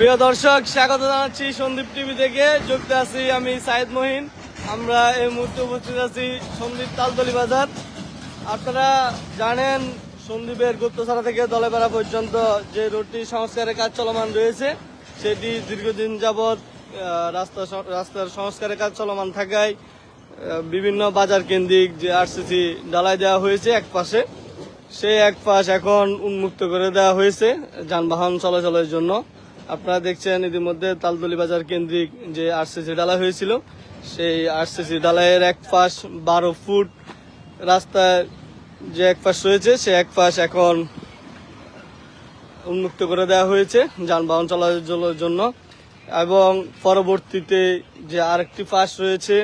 প্রিয় দর্শক, স্বাগত জানাচ্ছি সন্দীপ টিভি থেকে। যুক্ত আছি আমি সাইদ মহিন। আমরা এই মুহূর্তে উপস্থিত আছি সন্দীপ তালতলি বাজার। আপনারা জানেন, সন্দীপের গুপ্তছড়া থেকে দলেপাড়া পর্যন্ত যে রোডটি সংস্কারের কাজ চলমান রয়েছে, সেটি দীর্ঘদিন যাবৎ রাস্তা রাস্তার সংস্কারের কাজ চলমান থাকায় বিভিন্ন বাজার কেন্দ্রিক যে আরসিসি ডালাই দেওয়া হয়েছে এক পাশে, সেই এক পাশ এখন উন্মুক্ত করে দেওয়া হয়েছে যানবাহন চলাচলের জন্য। আপনারা দেখছেন ইতিমধ্যে তালতলি বাজার কেন্দ্রিক যে আরসিসি ডালা হয়েছিল, সেই আরসিসি ডালাইয়ের এক পাশ বারো ফুট রাস্তায় যে এক পাশ রয়েছে সে এক পাশ এখন উন্মুক্ত করে দেওয়া হয়েছে যানবাহন চলাচলের জন্য। এবং পরবর্তীতে যে আরেকটি পাশ রয়েছে,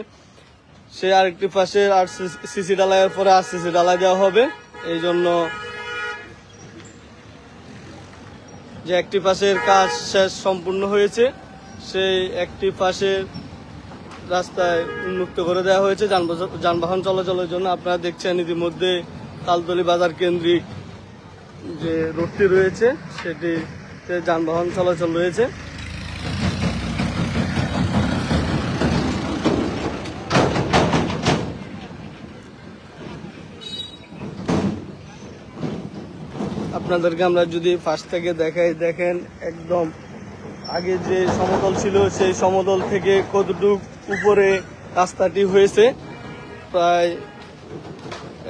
সেই আরেকটি পাশে আর সিসি ডালাইয়ের পরে আর সিসি ডালাই দেওয়া হবে। এই জন্য যে একটি পাশের কাজ শেষ সম্পূর্ণ হয়েছে, সেই একটি পাশের রাস্তায় উন্মুক্ত করে দেওয়া হয়েছে। যানবাহন- চলাচলের জন্য আপনারা দেখছেন ইতিমধ্যে তালতলি বাজার কেন্দ্রিক যে রোডটি রয়েছে, সেটিতে যানবাহন চলাচল রয়েছে। আপনাদেরকে আমরা যদি ফার্স্ট থেকে দেখাই, দেখেন একদম আগে যে সমতল ছিল, সেই সমতল থেকে কতটুক উপরে রাস্তাটি হয়েছে, প্রায়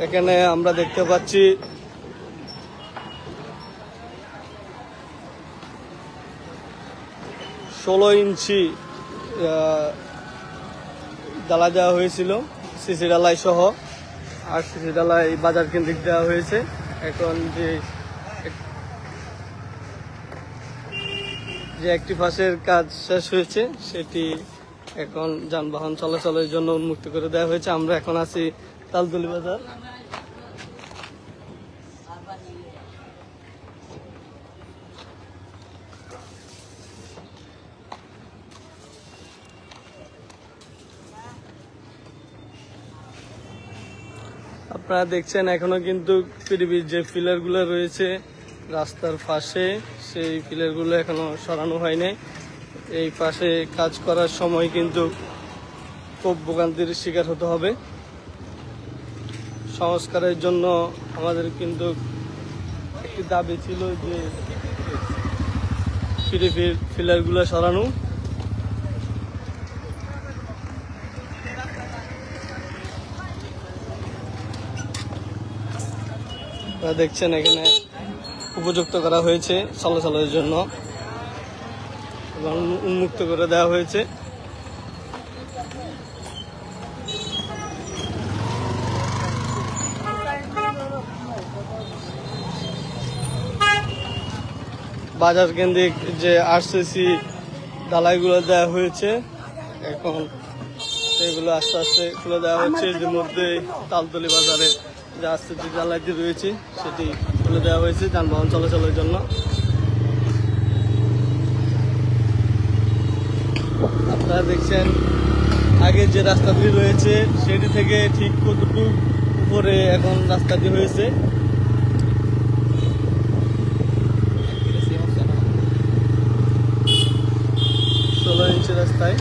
এখানে আমরা দেখতে পাচ্ছি ষোলো ইঞ্চি ডালা দেওয়া হয়েছিল, সিসি ডালাই সহ। আর সিসি ডালাই বাজার কেন্দ্রিক দেওয়া হয়েছে। এখন যে যে একটি পাশের কাজ শেষ হয়েছে, সেটি এখন যানবাহন চলাচলের জন্য উন্মুক্ত করে দেওয়া হয়েছে। আমরা এখন আছি তালতলি বাজার। আপনারা দেখছেন, এখনও কিন্তু পৃথিবীর যে পিলারগুলো রয়েছে রাস্তার পাশে, সেই পিলারগুলো এখনও সরানো হয়নি। এই পাশে কাজ করার সময় কিন্তু খুব ভোগান্তির শিকার হতে হবে। সংস্কারের জন্য আমাদের কিন্তু একটি দাবি ছিল যে ফিরে পৃথিবীর পিলারগুলো সরানো। দেখছেন এখানে উপযুক্ত করা হয়েছে চলাচলের জন্য এবং উন্মুক্ত করে দেওয়া হয়েছে। বাজার কেন্দ্রিক যে আরসিসি ডালাইগুলো দেওয়া হয়েছে, এখন সেগুলো আস্তে আস্তে খুলে দেওয়া হচ্ছে। এর মধ্যে তালতলি বাজারে যে আরসিসি ডালাইটি রয়েছে, সেটি খুলে দেওয়া হয়েছে যানবাহন চলাচলের জন্য। আপনারা দেখছেন, আগে যে রাস্তাটি রয়েছে, সেটি থেকে ঠিক কতটুকু উপরে এখন রাস্তাটি হয়েছে। ষোলো ইঞ্চি রাস্তায়।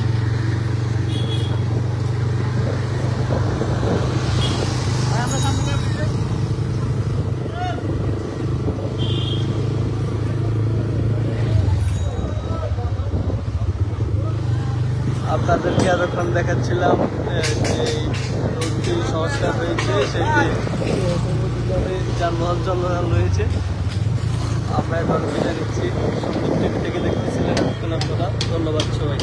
আপনাদেরকে এতক্ষণ দেখাচ্ছিলাম যে সংস্কার হয়েছে সেটি যানবাহন চলাচল রয়েছে আমরা এখন বিদায় নিচ্ছি। সন্দীপ থেকে দেখতেছিলেন আপনারা। ধন্যবাদ সবাই